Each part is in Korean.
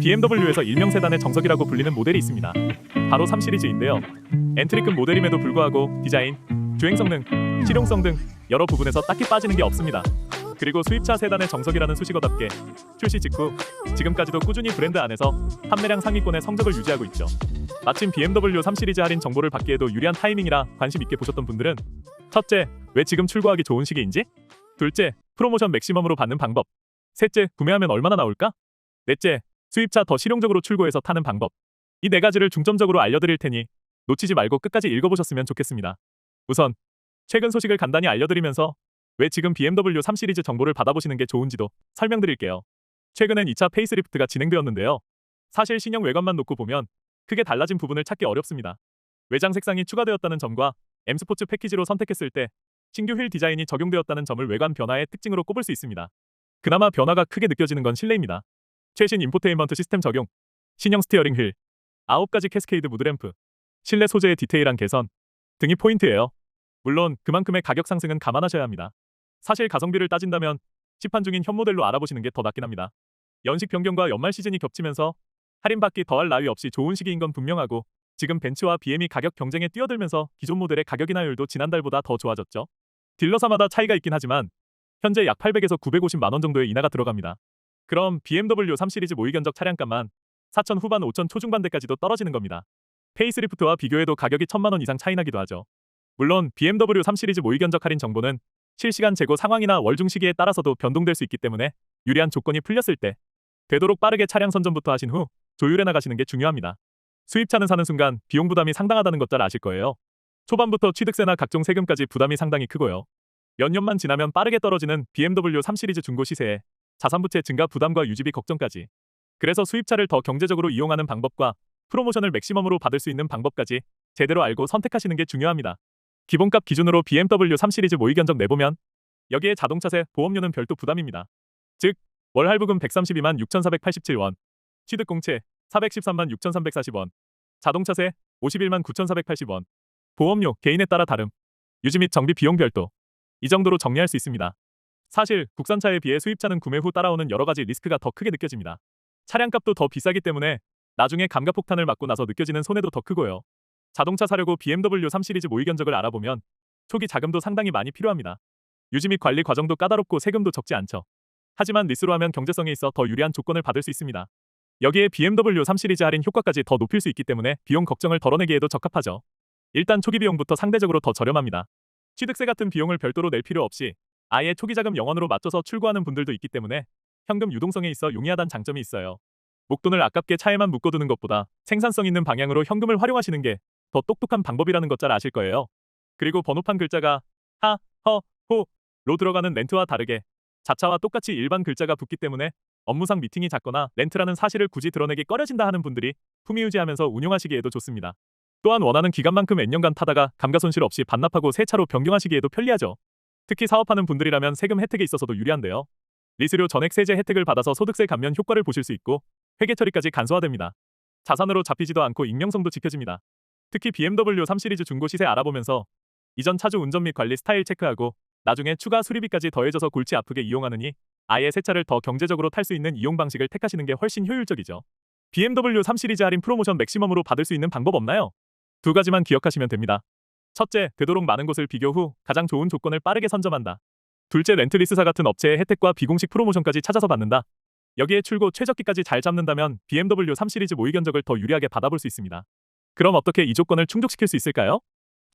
BMW에서 일명 세단의 정석이라고 불리는 모델이 있습니다. 바로 3 시리즈인데요. 엔트리급 모델임에도 불구하고 디자인, 주행 성능, 실용성 등 여러 부분에서 딱히 빠지는 게 없습니다. 그리고 수입차 세단의 정석이라는 수식어답게 출시 직후 지금까지도 꾸준히 브랜드 안에서 판매량 상위권의 성적을 유지하고 있죠. 마침 BMW 3 시리즈 할인 정보를 받기에도 유리한 타이밍이라 관심 있게 보셨던 분들은 첫째, 왜 지금 출고하기 좋은 시기인지? 둘째, 프로모션 맥시멈으로 받는 방법. 셋째, 구매하면 얼마나 나올까? 넷째, 수입차 더 실용적으로 출고해서 타는 방법. 이 네 가지를 중점적으로 알려드릴 테니 놓치지 말고 끝까지 읽어보셨으면 좋겠습니다. 우선 최근 소식을 간단히 알려드리면서 왜 지금 BMW 3 시리즈 정보를 받아보시는 게 좋은지도 설명드릴게요. 최근엔 2차 페이스리프트가 진행되었는데요. 사실 신형 외관만 놓고 보면 크게 달라진 부분을 찾기 어렵습니다. 외장 색상이 추가되었다는 점과 M 스포츠 패키지로 선택했을 때 신규 휠 디자인이 적용되었다는 점을 외관 변화의 특징으로 꼽을 수 있습니다. 그나마 변화가 크게 느껴지는 건 실내입니다. 최신 인포테인먼트 시스템 적용, 신형 스티어링 휠, 9가지 캐스케이드 무드램프, 실내 소재의 디테일한 개선 등이 포인트예요. 물론 그만큼의 가격 상승은 감안하셔야 합니다. 사실 가성비를 따진다면 시판 중인 현 모델로 알아보시는 게 더 낫긴 합니다. 연식 변경과 연말 시즌이 겹치면서 할인받기 더할 나위 없이 좋은 시기인 건 분명하고 지금 벤츠와 BM이 가격 경쟁에 뛰어들면서 기존 모델의 가격이나 효율도 지난달보다 더 좋아졌죠. 딜러사마다 차이가 있긴 하지만 현재 약 800에서 950만 원 정도의 인하가 들어갑니다. 그럼 BMW 3 시리즈 모의 견적 차량값만 4천 후반 5천 초중반대까지도 떨어지는 겁니다. 페이스리프트와 비교해도 가격이 1천만 원 이상 차이 나기도 하죠. 물론 BMW 3 시리즈 모의 견적 할인 정보는 실시간 재고 상황이나 월중 시기에 따라서도 변동될 수 있기 때문에 유리한 조건이 풀렸을 때 되도록 빠르게 차량 선점부터 하신 후 조율해 나가시는 게 중요합니다. 수입차는 사는 순간 비용 부담이 상당하다는 것 잘 아실 거예요. 초반부터 취득세나 각종 세금까지 부담이 상당히 크고요. 몇 년만 지나면 빠르게 떨어지는 BMW 3 시리즈 중고 시세에 자산부채 증가 부담과 유지비 걱정까지. 그래서 수입차를 더 경제적으로 이용하는 방법과 프로모션을 맥시멈으로 받을 수 있는 방법까지 제대로 알고 선택하시는 게 중요합니다. 기본값 기준으로 BMW 3 시리즈 모의 견적 내보면 여기에 자동차세, 보험료는 별도 부담입니다. 즉, 월 할부금 132만 6,487원, 취득공채 413만 6,340원, 자동차세 51만 9,480원, 보험료 개인에 따라 다름, 유지 및 정비 비용 별도. 이 정도로 정리할 수 있습니다. 사실 국산차에 비해 수입차는 구매 후 따라오는 여러 가지 리스크가 더 크게 느껴집니다. 차량값도 더 비싸기 때문에 나중에 감가폭탄을 맞고 나서 느껴지는 손해도 더 크고요. 자동차 사려고 BMW 3 시리즈 모의 견적을 알아보면 초기 자금도 상당히 많이 필요합니다. 유지 및 관리 과정도 까다롭고 세금도 적지 않죠. 하지만 리스로 하면 경제성에 있어 더 유리한 조건을 받을 수 있습니다. 여기에 BMW 3 시리즈 할인 효과까지 더 높일 수 있기 때문에 비용 걱정을 덜어내기에도 적합하죠. 일단 초기 비용부터 상대적으로 더 저렴합니다. 취득세 같은 비용을 별도로 낼 필요 없이 아예 초기 자금 영원으로 맞춰서 출고하는 분들도 있기 때문에 현금 유동성에 있어 용이하다는 장점이 있어요. 목돈을 아깝게 차에만 묶어두는 것보다 생산성 있는 방향으로 현금을 활용하시는 게 더 똑똑한 방법이라는 것 잘 아실 거예요. 그리고 번호판 글자가 하, 허, 호 로 들어가는 렌트와 다르게 자차와 똑같이 일반 글자가 붙기 때문에 업무상 미팅이 작거나 렌트라는 사실을 굳이 드러내기 꺼려진다 하는 분들이 품위 유지하면서 운용하시기에도 좋습니다. 또한 원하는 기간만큼 N년간 타다가 감가 손실 없이 반납하고 새 차로 변경하시기에도 편리하죠. 특히 사업하는 분들이라면 세금 혜택에 있어서도 유리한데요. 리스료 전액 세제 혜택을 받아서 소득세 감면 효과를 보실 수 있고 회계 처리까지 간소화됩니다. 자산으로 잡히지도 않고 익명성도 지켜집니다. 특히 BMW 3 시리즈 중고 시세 알아보면서 이전 차주 운전 및 관리 스타일 체크하고 나중에 추가 수리비까지 더해져서 골치 아프게 이용하느니 아예 새 차를 더 경제적으로 탈 수 있는 이용 방식을 택하시는 게 훨씬 효율적이죠. BMW 3 시리즈 할인 프로모션 맥시멈으로 받을 수 있는 방법 없나요? 두 가지만 기억하시면 됩니다. 첫째, 되도록 많은 곳을 비교 후 가장 좋은 조건을 빠르게 선점한다. 둘째, 렌트리스사 같은 업체의 혜택과 비공식 프로모션까지 찾아서 받는다. 여기에 출고 최적기까지 잘 잡는다면 BMW 3 시리즈 모의 견적을 더 유리하게 받아볼 수 있습니다. 그럼 어떻게 이 조건을 충족시킬 수 있을까요?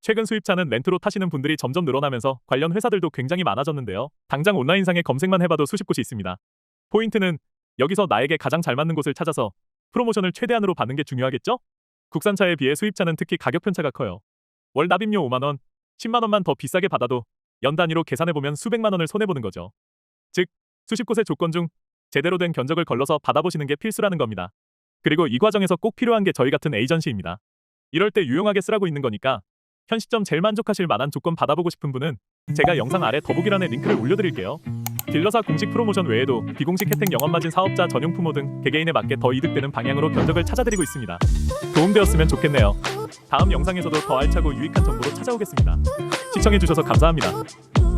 최근 수입차는 렌트로 타시는 분들이 점점 늘어나면서 관련 회사들도 굉장히 많아졌는데요. 당장 온라인상에 검색만 해봐도 수십 곳이 있습니다. 포인트는 여기서 나에게 가장 잘 맞는 곳을 찾아서 프로모션을 최대한으로 받는 게 중요하겠죠? 국산차에 비해 수입차는 특히 가격 편차가 커요. 월 납입료 5만 원, 10만 원만 더 비싸게 받아도 연 단위로 계산해보면 수백만 원을 손해보는 거죠. 즉, 수십 곳의 조건 중 제대로 된 견적을 걸러서 받아보시는 게 필수라는 겁니다. 그리고 이 과정에서 꼭 필요한 게 저희 같은 에이전시입니다. 이럴 때 유용하게 쓰라고 있는 거니까 현 시점 제일 만족하실 만한 조건 받아보고 싶은 분은 제가 영상 아래 더보기란에 링크를 올려드릴게요. 딜러사 공식 프로모션 외에도 비공식 혜택 영업마진 사업자 전용 품목 등 개개인에 맞게 더 이득되는 방향으로 견적을 찾아드리고 있습니다. 도움되었으면 좋겠네요. 다음 영상에서도 더 알차고 유익한 정보로 찾아오겠습니다. 시청해주셔서 감사합니다.